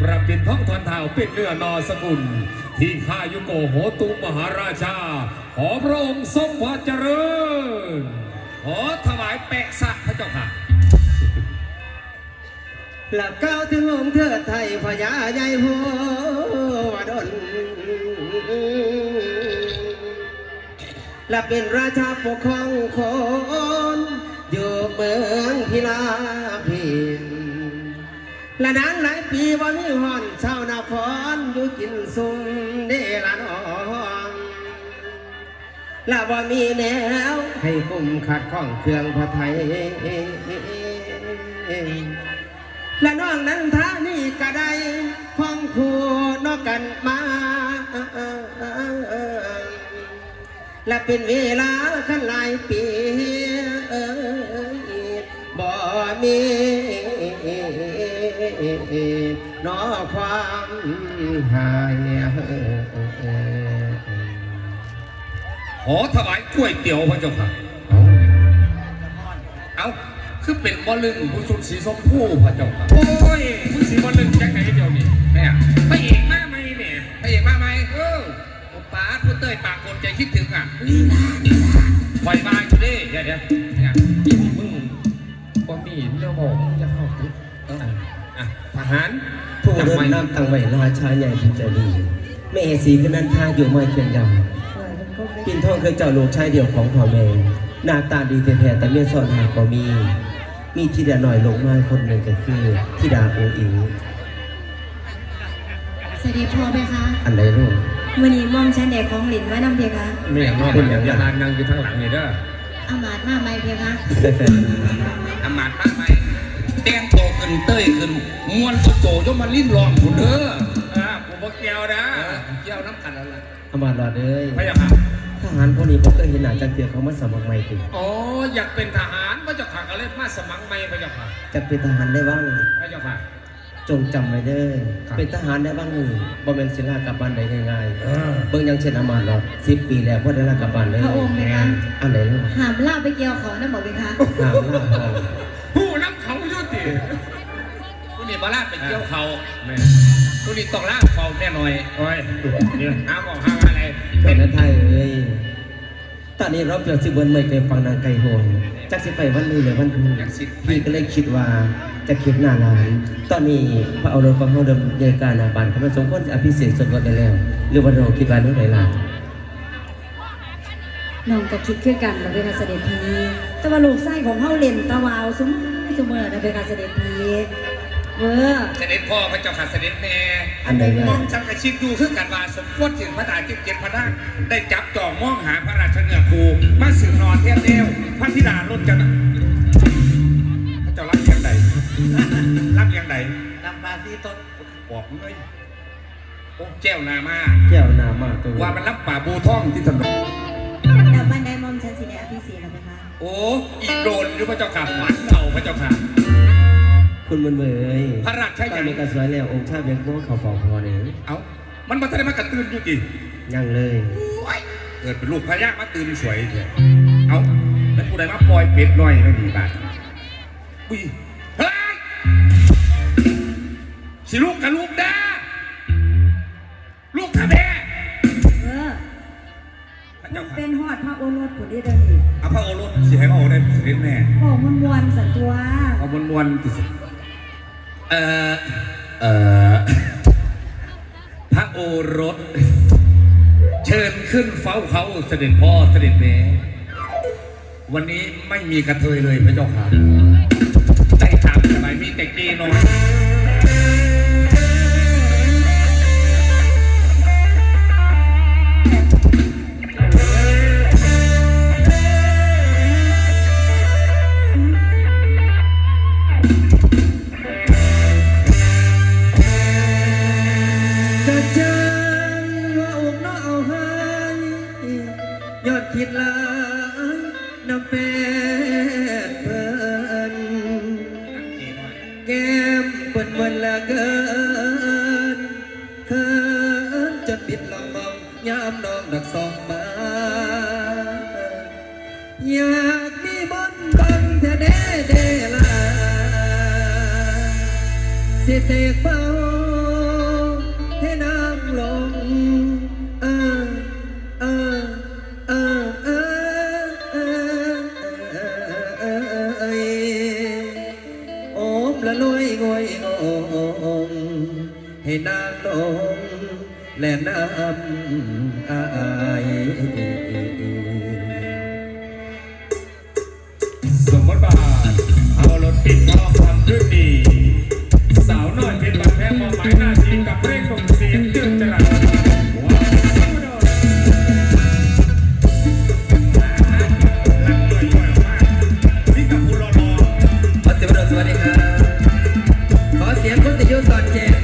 ประปินท้องทอนเท้าป็นเนื้อนอสกุล ที่ข้ายุโกโหตุมหาราชา ขอพระองค์ทรงพระเจริญ ขอถวายแปะสะพระเจ้าค่ะหลักก้าวถึงองค์เทิดไทยพญาใหญ่หัวดนและเป็นราชาปกครองคนอยู่เมืองพิลาพิน ละนานหลายปีวันนี้ฮอนชาวนาครอยู่กินซุมเดละน้องและว่ามีแนวให้กุมขัดข้องเครื่องพระไทยและน้องนั้นท่านี่ก็ได้ห้องครัวนอกกันมาและเป็นเวลากันหลายปีบ่มี นอความหายขอถวายกล้วยเตี๋ยวพระเจ้าค่ะ เอาคือเป็นบอลลึงผู้ชุดสีส้มผู้พระเจ้าค่ะ โอ้ยผู้สีบอลลึงจากไหนเดียวนี่แม่พระเอกมาไหมเนี่ยพระเอกมาไหมเออโอป้าผู้เต้ยปากคนใจคิดถึงอะปล่อยมาอยู่ดิเดี๋ยวเดี๋ยวเนี่ยมึงบ่มีเรื่องบอกจะเข้าติด อออะทหารผู้จำเดิไว้นนำตั้งไว้ราชาใหญ่ที่ใจดีแม่เอสีคือนันทาอยู่ไม่เคียงยำปินทองเคยเจ้าลูกชายเดียวของพ่อแม่หน้าตาดีแท้ๆแต่เมียซ่อนหาบ่มี มีธิดาหน่อยลงมาคนหนึ่งก็คือธิดาโออิงสวัสดีพ่อไหมคะอันใดลูกวันนี้มอมฉันเด็กของหลินไว้นำเพคะแม่นอกเป็นอย่างยานนั่งอยู่ข้างหลังนี่เด้ออามาดมาไหมเพคะอำมาตย์มากไหม แต่งโตวขึ้นเต้ยขึ้นมวนโตโจยมาลิ้นรองคุณเด้ออ่าผมบอกเกี่ยวนะเกี่ยวน้ำกันแล้วล่ะเอามาหลอดเลยพระเจ้าค่ะทหารพวกนี้ผมเคยเห็นหน้าจักเตียเขามาสมัครใหม่ติอ๋ออยากเป็นทหารพระเจ้าค่ะก็เลยมาสมัครใหม่พระเจ้าค่ะจะเป็นทหารได้บ้างพระเจ้าค่ะ จงจำไว้เด้อครับ เป็นทหารได้บ้างหนึ่งบ่แม่นสิลากลับบ้านได้ง่ายเออๆเบิ่งอยังเช่นอามาหลอดสิบปีแล้วพ่ได้ลากลับบ้านเลยพระองค์ไหมคะ อันไหนลูกหามล่าไปเกี่ยวเขานะบอกเพคะถามล่าพอผู้น้ำเขายุติผู้ นี่มาลาไปเกี่ยวเขาแม่ผู้นี่ต้องลาเขาแน่หน่อยโอ้ยเนี่ยหาบอกห้าอะไรเป็นนันไทยเอ้ยตอนนี้เราเปรียบสิบวันไม่เคยฟังนางไก่โหงจักสิไปวันนี้หรือวันพรุ่งพี่ก็เลยคิดว่าจะคิดหน้าร้านตอนนี้พระเอารถของเขาเดิมเยการนาบานเขามาสมควรจะอภิเษกสมรสได้แล้ว หรือว่าเราคิดว่าเมื่องไหร่ล่ะน้องก็คิดคือกันนะเพคะเสด็จพีแต่ว่าลูกไส้ของเฮาเล่นตะวาวซุ้มเสมอนะเพคะเสด็จพี เวอร์เสด็จพ่อพระเจ้าค่ะเสด็จแม่อันใดล่ะมองชักกระชิดดูคือกันว่าสมควรถึงพระตาจิตเจ็ดพระนางได้จับจองมองหาพระราชเงือกภูมาสืบนอนเทียบเดียวพระธิดาลดจันทร์พระเจ้ารักอย่างใด รักอย่างใดนำมาที่ต้นบอกมึงเลยโอ้แก้วนามาแก้วหนามาตัวว่ามันรับป่าบูท่องที่ถนนแต่บ้านใดมอมฉันสิได้อภิเษกนะเพคะโอ้อีโดนหรือพระเจ้าค่ะหมันเก่าพระเจ้าค่ะ คุณมันเมยพระราชตอยันงนี้ก็สวยแล้วองค์ชาติยังพวกเขาฟองพอเนี่ยเอ้ามันมาทะเลมากระตือนอยู่ดิยังเลยเกิดเป็นลูกพญามาตื่นสวยเถอะเอาแล้วผู้ใดมาปล่อยเป็ดน้อยไม่ดีบาทปุ้ยเฮ้ยสิลูกกับลูกด้าลูกกับแม่เออพระเจ้าค่ะเป็นหอดพระโอรสผุดได้เดินอีกเอาพระโอรสสิให้พระโอรสได้เสด็จแม่บอกมันมวนๆสันตัวเอามวนมวนๆที่สุด เอ่อเอ่อพระโอรส เชิญขึ้นเฝ้าเขาเสด็จพ่อเสด็จแม่วันนี้ไม่มีกระเทยเลยพระเจ้าค่ะได้ตามสบายมีแต่เกย์น้อย chất biết lòng mong nhám non đặc song má nhạc đi bon bằng thế đế đế là xì xì bao thế nam lòng. À à ôm là lối ngồi ngồi. Hề nam lòng อเด้เด้ลาสิเสกเบาให้นางนงและน้ำอายสมมติว่าเอารถปิดก็ความขึ้นดี สาวน้อยเป็นบัตรแพ้มอบหมายหน้าที่กับเร่งส่งเสียงเตือนจราว้าวสุดยอดรักหน่อยหน่อยมากนี่กับผู้รอรอขอเสียงปรบมือสวัสดีครับ ขอเสียงคุณติยุสอนแจงในอยเด้